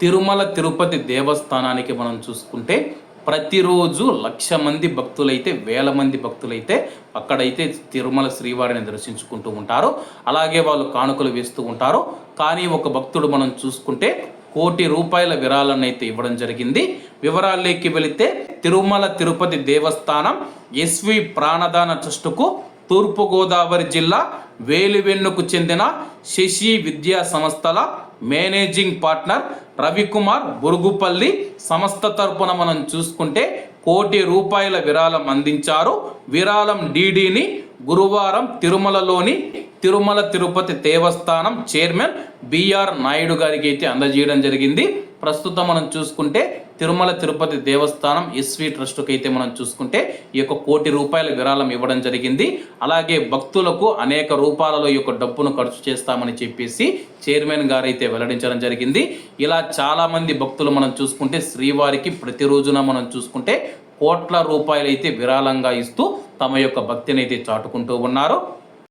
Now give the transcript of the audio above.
తిరుమల తిరుపతి దేవస్థానానికి మనం చూసుకుంటే ప్రతిరోజు లక్ష మంది భక్తులైతే వేల మంది భక్తులైతే అక్కడైతే తిరుమల శ్రీవారిని దర్శించుకుంటూ ఉంటారు. అలాగే వాళ్ళు కానుకలు వేస్తూ ఉంటారు. కానీ ఒక భక్తుడు మనం చూసుకుంటే కోటి రూపాయల విరాళాన్ని అయితే ఇవ్వడం జరిగింది. వివరాల్లోకి వెళితే తిరుమల తిరుపతి దేవస్థానం ఎస్వి ప్రాణదాన ట్రస్టుకు తూర్పుగోదావరి జిల్లా వేలివెన్నుకు చెందిన శశి విద్యా సంస్థల మేనేజింగ్ పార్ట్నర్ రవికుమార్ బురుగుపల్లి సంస్థ తరపున మనం చూసుకుంటే కోటి రూపాయల విరాళం అందించారు. విరాళం డీడీని గురువారం తిరుమలలోని తిరుమల తిరుపతి దేవస్థానం చైర్మన్ బిఆర్ నాయుడు గారికి అయితే అందజేయడం జరిగింది. ప్రస్తుతం మనం చూసుకుంటే తిరుమల తిరుపతి దేవస్థానం ఎస్వి ట్రస్ట్కి అయితే మనం చూసుకుంటే ఈ యొక్క కోటి రూపాయల విరాళం ఇవ్వడం జరిగింది. అలాగే భక్తులకు అనేక రూపాలలో ఈ యొక్క డబ్బును ఖర్చు చేస్తామని చెప్పేసి చైర్మన్ గారు అయితే వెల్లడించడం జరిగింది. ఇలా చాలామంది భక్తులు మనం చూసుకుంటే శ్రీవారికి ప్రతిరోజున మనం చూసుకుంటే కోట్ల రూపాయలు అయితే విరాళంగా ఇస్తూ తమ యొక్క భక్తిని అయితే చాటుకుంటూ ఉన్నారు.